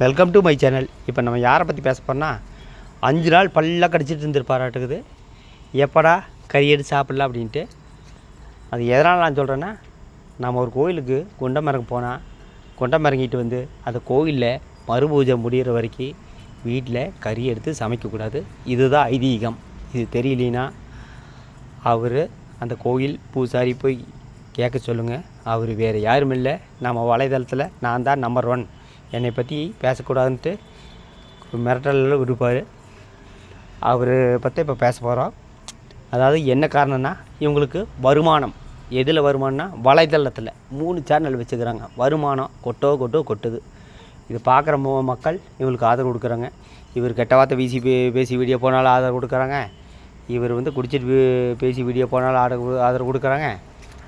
Welcome to my channel இப்போ நம்ம யாரை பற்றி பேச போறோம்னா அஞ்சு நாள் பல்லாக கடிச்சிட்டு இருந்திருப்பாராட்டுக்குது எப்படா கறி எடுத்து சாப்பிட்லாம் அப்படின்ட்டு. அது எதனால் நான் சொல்கிறேன்னா நம்ம ஒரு கோயிலுக்கு குண்டமரங்க போனால் குண்டம் இறங்கிட்டு வந்து அந்த கோயிலில் மறுபூஜை முடிகிற வரைக்கும் வீட்டில் கறி எடுத்து சமைக்கக்கூடாது இதுதான் ஐதீகம். இது தெரியலனா அவர் அந்த கோயில் பூசாரி போய் கேட்க சொல்லுங்கள் அவர் வேறு யாரும் இல்லை நம்ம வலைதளத்தில் நான் தான் நம்பர் ஒன் என்னை பற்றி பேசக்கூடாதுன்ட்டு மிரட்டலில் விடுப்பார். அவர் பற்றி இப்போ பேச போகிறோம் அதாவது என்ன காரணம்னா இவங்களுக்கு வருமானம். எதில் வருமானம்னா வலைதளத்தில் மூணு சேனல் வச்சுக்கிறாங்க. வருமானம் கொட்டோ கொட்டோ கொட்டுது. இது பார்க்குற மோ மக்கள் இவங்களுக்கு ஆதரவு கொடுக்குறாங்க. இவர் கெட்ட வார்த்தை வீசி பே- பேசி வீடியோ போனாலும் ஆதரவு கொடுக்குறாங்க. இவர் வந்து குடிச்சிட்டு பேசி வீடியோ போனாலும் ஆதரவு ஆதரவு கொடுக்குறாங்க.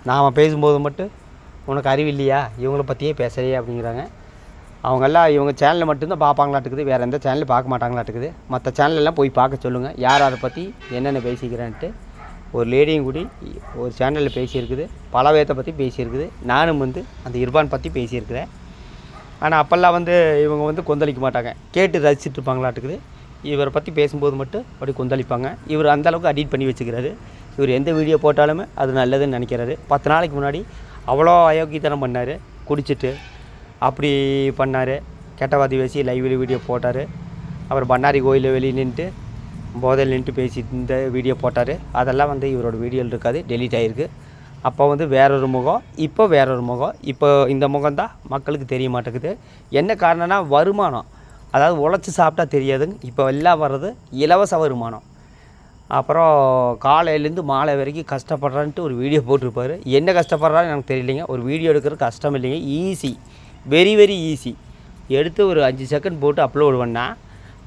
நாம் பேசும்போது மட்டும் உனக்கு அறிவு இல்லையா? இவங்கள பற்றியே பேசலையே அப்படிங்கிறாங்க. அவங்கெல்லாம் இவங்க சேனலில் மட்டும்தான் பார்ப்பாங்களாட்டுக்குது வேறு எந்த சேனலும் பார்க்க மாட்டாங்களாட்டுக்குது. மற்ற சேனலெல்லாம் போய் பார்க்க சொல்லுங்கள் யார் அதை பற்றி என்னென்ன பேசிக்கிறேன்ட்டு ஒரு லேடியும் கூடி ஒரு சேனலில் பேசியிருக்குது. பல பேர்த்த பற்றி பேசியிருக்குது. நானும் வந்து அந்த இர்பான் பற்றி பேசியிருக்கிறேன். ஆனால் அப்போல்லாம் வந்து இவங்க வந்து கொந்தளிக்க மாட்டாங்க. கேட்டு ரசிச்சுட்டு இருப்பாங்களாட்டுக்குது. இவரை பற்றி பேசும்போது மட்டும் அப்படி கொந்தளிப்பாங்க. இவர் அந்தளவுக்கு அடிட் பண்ணி வச்சுக்கிறாரு. இவர் எந்த வீடியோ போட்டாலுமே அது நல்லதுன்னு நினைக்கிறாரு. பத்து நாளைக்கு முன்னாடி அவ்வளோ அயோக்கியத்தனம் பண்ணார். குடிச்சிட்டு அப்படி பண்ணார். கெட்டவாதி பேசி லைவில் வீடியோ போட்டார். அப்புறம் பண்ணாரி கோயிலில் வெளியே நின்றுட்டு போதையில் நின்றுட்டு பேசி இந்த வீடியோ போட்டார். அதெல்லாம் வந்து இவரோட வீடியோவில் இருக்காது டெலீட் ஆகிருக்கு அப்போ வந்து வேறொரு முகம் இப்போ வேறொரு முகம். இப்போ இந்த முகம் தான் மக்களுக்கு தெரிய மாட்டேங்குது. என்ன காரணம்னா வருமானம். அதாவது உழைச்சி சாப்பிட்டா தெரியாதுங்க. இப்போ எல்லாம் வர்றது இலவச வருமானம். அப்புறம் காலையிலேருந்து மாலை வரைக்கும் கஷ்டப்படுறான்ட்டு ஒரு வீடியோ போட்டிருப்பாரு. என்ன கஷ்டப்படுறான்னு எனக்கு தெரியலைங்க. ஒரு வீடியோ எடுக்கிறது கஷ்டம் இல்லைங்க. ஈஸி வெரி வெரி ஈஸி எடுத்து ஒரு அஞ்சு செகண்ட் போட்டு அப்லோடு பண்ணால்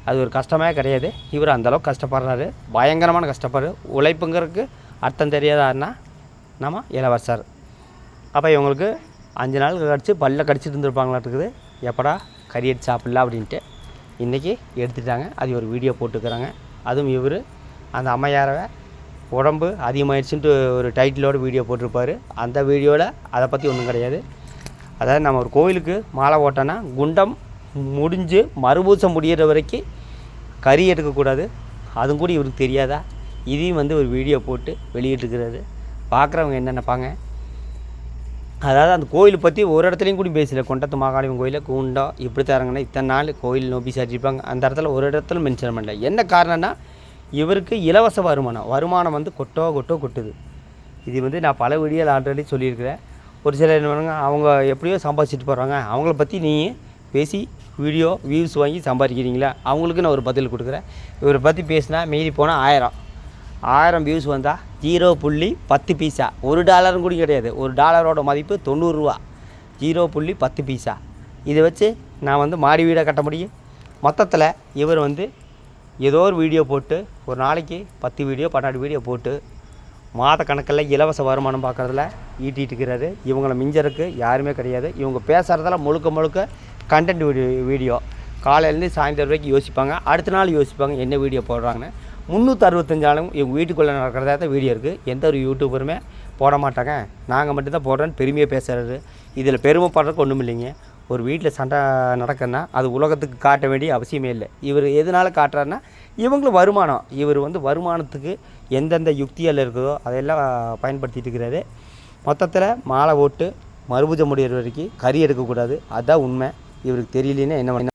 அது ஒரு கஷ்டமே கிடையாது. இவர் அந்தளவுக்கு கஷ்டப்படுறாரு. பயங்கரமான கஷ்டப்படுறாரு உழைப்புங்கிறதுக்கு அர்த்தம் தெரியாதாருன்னா நம்ம இளவரசர். அப்போ இவங்களுக்கு அஞ்சு நாள் கழிச்சு பல்ல கடிச்சிட்டு இருந்திருப்பாங்களாட்டுக்குது. எப்படா கறி எடுத்து அப்படின்ட்டு இன்றைக்கி எடுத்துட்டாங்க. அது ஒரு வீடியோ போட்டுக்கிறாங்க. அதுவும் இவர் அந்த அம்மையாரவை உடம்பு அதிகமாகிடுச்சுன்ட்டு ஒரு டைட்டிலோட வீடியோ போட்டிருப்பாரு. அந்த வீடியோவில் அதை பற்றி ஒன்றும் கிடையாது. அதாவது நம்ம ஒரு கோயிலுக்கு மாலை ஓட்டோன்னா குண்டம் முடிஞ்சு மறுபூசம் முடிகிற வரைக்கும் கறி எடுக்கக்கூடாது. அதுவும் கூட இவருக்கு தெரியாதா? இதையும் வந்து ஒரு வீடியோ போட்டு வெளியிட்டிருக்கிறாரு. பார்க்குறவங்க என்ன நினைப்பாங்க? அதாவது அந்த கோயில் பற்றி ஒரு இடத்துலையும் கூட பேசல. கொண்டத்து மாகாளியம் கோயிலில் குண்டம் இப்படி தரங்கன்னா இத்தனை நாள் கோயில் நோப்பி சாட்டிருப்பாங்க அந்த இடத்துல ஒரு இடத்துல மென்ஷன் பண்ணல. என்ன காரணம்னா இவருக்கு இலவச வருமானம். வருமானம் வந்து கொட்டோ கொட்டோ கொட்டுது. இது வந்து நான் பல வீடியோவில் ஆல்ரெடி சொல்லியிருக்கிறேன். ஒரு சிலர் என்ன பண்ணுவாங்க அவங்க எப்படியோ சம்பாதிச்சிட்டு போகிறாங்க அவங்கள பற்றி நீங்கள் பேசி வீடியோ வியூஸ் வாங்கி சம்பாதிக்கிறீங்களா? அவங்களுக்கு நான் ஒரு பதில் கொடுக்குறேன். இவரை பற்றி பேசினா மீறி போனால் ஆயிரம். ஆயிரம் வியூஸ் வந்தால் ஜீரோ புள்ளி பத்து பீஸா ஒரு டாலரும் கூட கிடையாது. ஒரு டாலரோட மதிப்பு தொண்ணூறுரூவா ஜீரோ புள்ளி பத்து பீஸா இதை வச்சு நான் வந்து மாடி வீடை கட்ட முடியும். மொத்தத்தில் இவர் வந்து ஏதோ ஒரு வீடியோ போட்டு ஒரு நாளைக்கு பத்து வீடியோ பன்னெண்டு வீடியோ போட்டு மாத கணக்கில் இலவச வருமானம் பார்க்குறதுல ஈட்டிட்டு இருக்கிறாரு. இவங்களை மிஞ்சருக்கு யாருமே கிடையாது. இவங்க பேசுகிறதெல்லாம் முழுக்க முழுக்க கண்டென்ட் வீடியோ வீடியோ. காலையிலேருந்து சாயந்தரம் வரைக்கும் யோசிப்பாங்க. அடுத்த நாள் யோசிப்பாங்க என்ன வீடியோ போடுறாங்கன்னு. முந்நூற்றி அறுபத்தஞ்சாலும் இவங்க வீட்டுக்குள்ளே நடக்கிறதா தான் வீடியோ இருக்குது எந்த ஒரு யூடியூபருமே போட மாட்டாங்க. நாங்கள் மட்டும்தான் போடுறோன்னு பெருமையாக பேசுகிறாரு இதில் பெருமைப்படுறதுக்கு ஒன்றும் இல்லைங்க ஒரு வீட்டில் சண்டை நடக்குதுன்னா அது உலகத்துக்கு காட்ட வேண்டிய அவசியமே இல்லை. இவர் எதனால் காட்டுறாருன்னா இவங்களும் வருமானம். இவர் வந்து வருமானத்துக்கு எந்தெந்த யுக்திகள் இருக்குதோ அதையெல்லாம் பயன்படுத்திட்டு இருக்கிறாரு. மொத்தத்தில் மாலை ஓட்டு மறுபூஜை முடியிற வரைக்கும் கறி எடுக்கக்கூடாது. அதுதான் உண்மை. இவருக்கு தெரியலன்னா என்ன